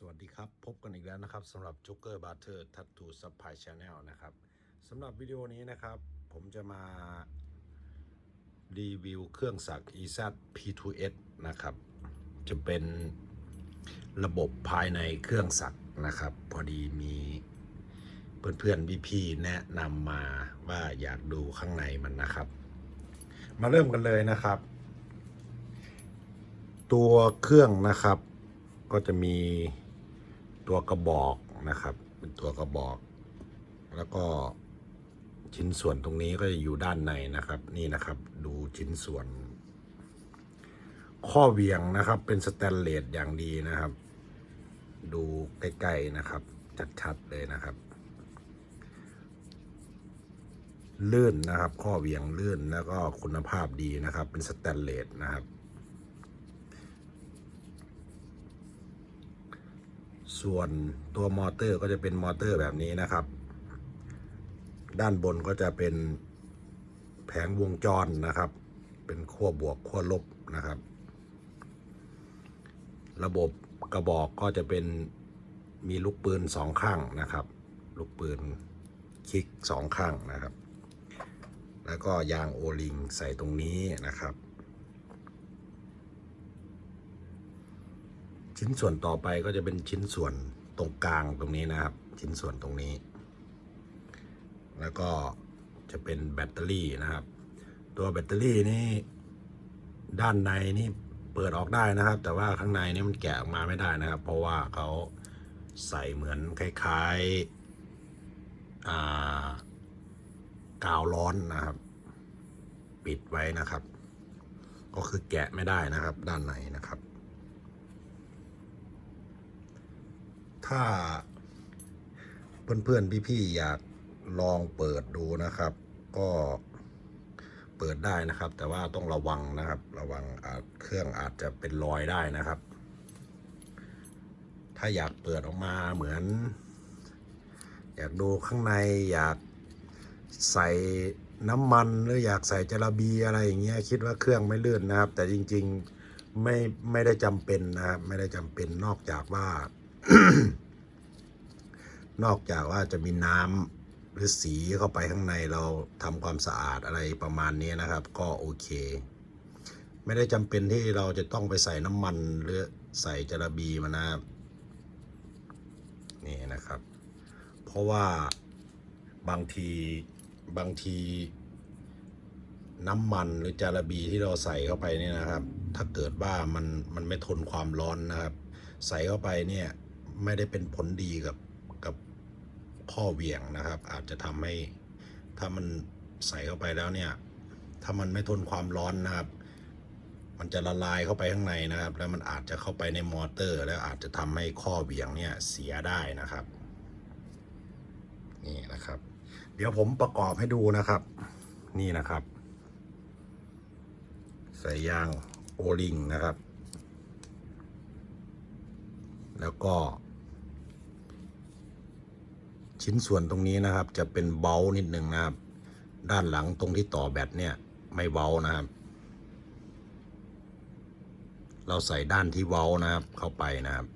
สวัสดีครับ พบกันอีกแล้วนะครับสำหรับ Joker Butter Tattoo Supply Channel นะครับสำหรับวิดีโอนี้นะครับ ผมจะมา รีวิวเครื่องสัก EZ P2S นะครับ จะเป็นระบบภายในเครื่องสักนะครับ พอดีมีเพื่อนๆพี่ๆแนะนำมาว่าอยากดูข้างในมันนะครับ มาเริ่มกันเลยนะครับ ตัวเครื่องนะครับก็จะมี ตัวกระบอกนะครับ เป็นตัวกระบอก แล้วก็ชิ้นส่วนตรงนี้ก็จะอยู่ด้านในนะครับ นี่นะครับ ดูชิ้นส่วน ข้อเหวียงนะครับ เป็นสแตนเลสอย่างดีนะครับ ดูใกล้ๆนะครับ ชัดๆเลยนะครับ ลื่นนะครับ ข้อเหวียงลื่นแล้วก็คุณภาพดีนะครับ เป็นสแตนเลสนะครับ ส่วนตัวมอเตอร์ก็จะเป็นมอเตอร์แบบนี้นะครับ ด้านบนก็จะเป็นแผงวงจรนะครับ เป็นขั้วบวกขั้วลบนะครับ ระบบกระบอกก็จะเป็นมีลูกปืนสองข้างนะครับ ลูกปืนคลิกสองข้างนะครับ แล้วก็ยางโอลิงใส่ตรงนี้นะครับ ชิ้นส่วนต่อไปก็จะเป็นชิ้นส่วนตรงกลางตรงนี้นะครับ ชิ้นส่วนตรงนี้ แล้วก็จะเป็นแบตเตอรี่นะครับ ตัวแบตเตอรี่นี่ด้านในนี่เปิดออกได้นะครับ แต่ว่าข้างในนี่มันแกะออกมาไม่ได้นะครับ เพราะว่าเขาใส่เหมือนคล้ายๆกาวร้อนนะครับ ปิดไว้นะครับ ก็คือแกะไม่ได้นะครับ ด้านในนะครับ ถ้าเพื่อนๆพี่ๆอยากลองเปิดดูนะครับ ก็เปิดได้นะครับ แต่ว่าต้องระวังนะครับ ระวังเครื่องอาจจะเป็นรอยได้นะครับ ถ้าอยากเปิดออกมาเหมือน อยากดูข้างในอยากใส่น้ำมันหรืออยากใส่จระบีอะไรอย่างเงี้ยคิดว่าเครื่องไม่ลื่นนะครับ แต่จริง ๆไม่ไม่ได้จำเป็นนะครับไม่ได้จำเป็นนอกจากว่า นอกจากว่าจะมีน้ำหรือสีเข้าไปข้างในเราทำความสะอาดอะไรประมาณนี้นะครับ ก็โอเค ไม่ได้จำเป็นที่เราจะต้องไปใส่น้ำมันหรือใส่จระบีมานะครับนี่นะครับ เพราะว่าบางทีบางทีน้ำมันหรือจาระบีที่เราใส่เข้าไปเนี่ยนะครับ ถ้าเกิดว่ามันมันไม่ทนความร้อนนะครับ ใส่เข้าไปเนี่ยไม่ได้เป็นผลดีกับกับ ข้อเหวี่ยงนะครับ อาจจะทำให้ถ้ามันใส่เข้าไปแล้วเนี่ย ถ้ามันไม่ทนความร้อนนะครับ มันจะละลายเข้าไปข้างในนะครับ แล้วมันอาจจะเข้าไปในมอเตอร์ แล้วอาจจะทำให้ข้อเหวี่ยงเนี่ยเสียได้นะครับ นี่นะครับ เดี๋ยวผมประกอบให้ดูนะครับ นี่นะครับ ใส่ยางโอลิงนะครับ แล้วก็ ชิ้นส่วนตรงนี้นะครับ จะเป็นเบลนิดหนึ่งนะครับ ด้านหลังตรงที่ต่อแบตเนี่ยไม่เบลนะครับ เราใส่ด้านที่เว้านะครับเข้าไปนะครับ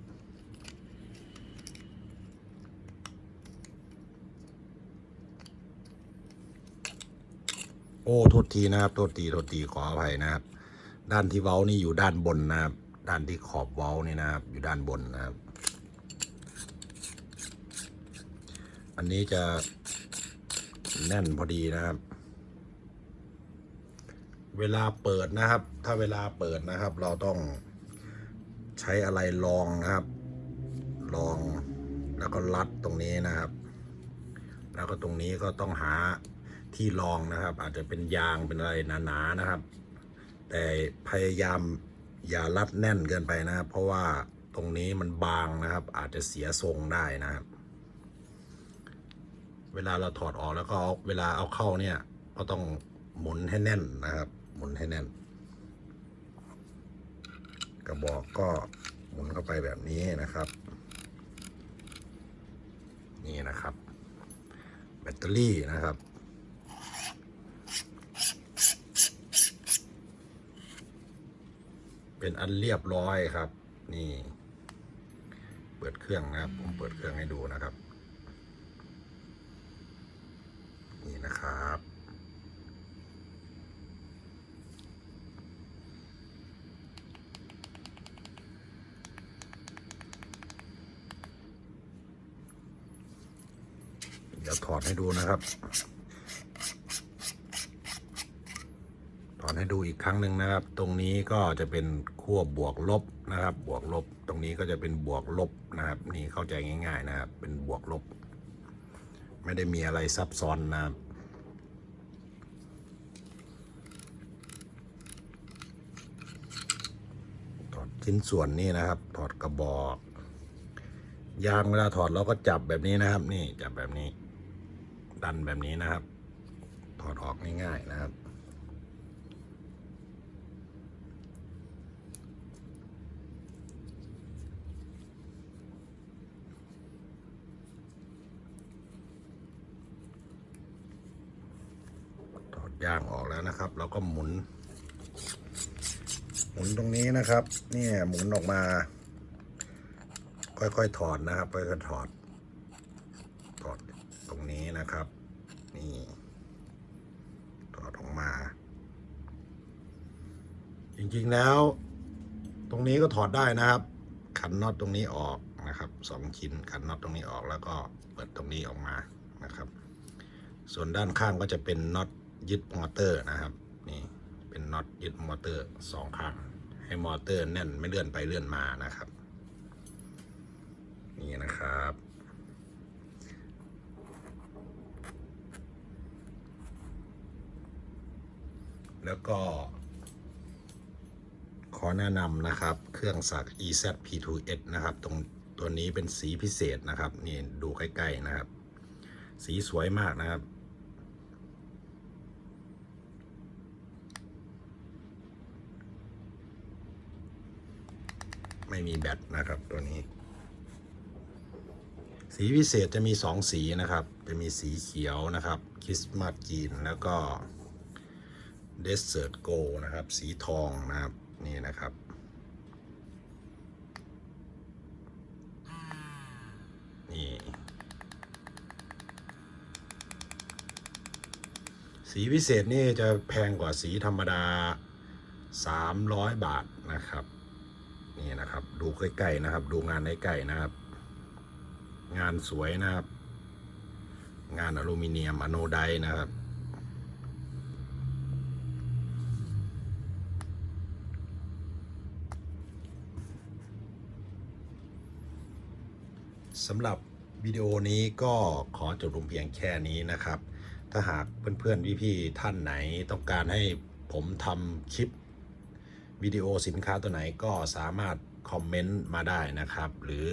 โอ้โทษทีนะครับโทษทีโทษทีขออภัยนะครับ ด้านที่เว้านี่อยู่ด้านบนนะครับ ด้านที่ขอบเว้านี่นะครับ อยู่ด้านบนนะครับ อันนี้จะแน่นพอดีนะครับ เวลาเปิดนะครับ ถ้าเวลาเปิดนะครับ เราต้องใช้อะไรรองนะครับรองแล้วก็รัดตรงนี้นะครับ แล้วก็ตรงนี้ก็ต้องหาที่รองนะครับ อาจจะเป็นยางเป็นอะไรหนาๆนะครับ แต่พยายามอย่ารัดแน่นเกินไปนะครับ เพราะว่าตรงนี้มันบางนะครับ อาจจะเสียทรงได้นะครับ เวลาเราถอดออกแล้วก็เอาเวลาเอาเข้าเนี่ย ก็ต้องหมุนให้แน่นนะครับ หมุนให้แน่น กระบอกก็หมุนเข้าไปแบบนี้นะครับ นี่นะครับ แบตเตอรี่นะครับเป็นอันเรียบร้อยครับ นี่ เปิดเครื่องนะครับ ผมเปิดเครื่องให้ดูนะครับ นี่นะครับ เดี๋ยวถอดให้ดูนะครับ ถอดให้ดูอีกครั้งหนึ่งนะครับ ตรงนี้ก็จะเป็นขั้วบวกลบนะครับ บวกลบ ตรงนี้ก็จะเป็นบวกลบนะครับ นี่เข้าใจง่าย ๆ นะครับ เป็นบวกลบ ไม่ได้มีอะไรซับซ้อนนะครับถอดชิ้นส่วนนี้นะครับ ถอดกระบอก ยางเวลาถอดเราก็จับแบบนี้นะครับ นี่จับแบบนี้ ดันแบบนี้นะครับ ถอดออกง่ายๆนะครับ ถอดยางออกแล้วนะครับ เราก็หมุน หมุนตรงนี้นะครับ เนี่ยหมุนออกมา ค่อยๆถอดนะครับค่อยๆถอดถอด ตรงนี้นะครับ นี่ถอดออกมา จริงๆแล้ว ตรงนี้ก็ถอดได้นะครับ ขันน็อตตรงนี้ออกนะครับสองชิ้นขันน็อตตรงนี้ออกแล้วก็เปิดตรงนี้ออกมานะครับ ส่วนด้านข้างก็จะเป็นน็อตยึดมอเตอร์นะครับ นี่เป็นน็อตยึดมอเตอร์สองข้างให้มอเตอร์แน่นไม่เลื่อนไปเลื่อนมานะครับ นี่นะครับ แล้วก็ ขอแนะนำนะครับ เครื่องสัก EZ P2S นะครับ ตรงตัวนี้เป็นสีพิเศษนะครับ นี่ดูใกล้ๆนะครับ สีสวยมากนะครับไม่มีแบตนะครับตัวนี้ สีพิเศษจะมีสองสีนะครับ จะมีสีเขียวนะครับคริสต์มาสกรีนแล้วก็ เดสเซ r ร์ตโกนะครับ สีทองนะครับ นี่นะครับ นี่ สีพิเศษนี่จะแพงกว่าสีธรรมดา 300 บาทนะครับ นี่นะครับ ดูใกล้ๆนะครับ ดูงานใกล้ๆนะครับ งานสวยนะครับ งานอลูมิเนียมอโนไดนะครับ สำหรับวิดีโอนี้ก็ขอจบลงเพียงแค่นี้นะครับ ถ้าหากเพื่อนๆพี่ๆท่านไหนต้องการให้ผมทำคลิปวิดีโอสินค้าตัวไหนก็สามารถคอมเมนต์มาได้นะครับ หรือ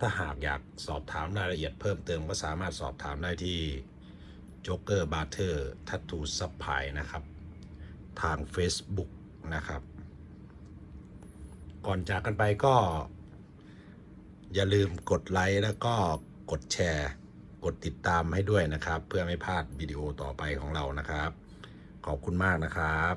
ถ้าหากอยากสอบถามรายละเอียดเพิ่มเติมก็สามารถสอบถามได้ที่ Joker b a r t e r Tattoo Supply นะครับ ทาง Facebook นะครับ ก่อนจากกันไปก็ อย่าลืมกดไลค์แล้วก็กดแชร์ กดติดตามให้ด้วยนะครับ เพื่อไม่พลาดวิดีโอต่อไปของเรานะครับ ขอบคุณมากนะครับ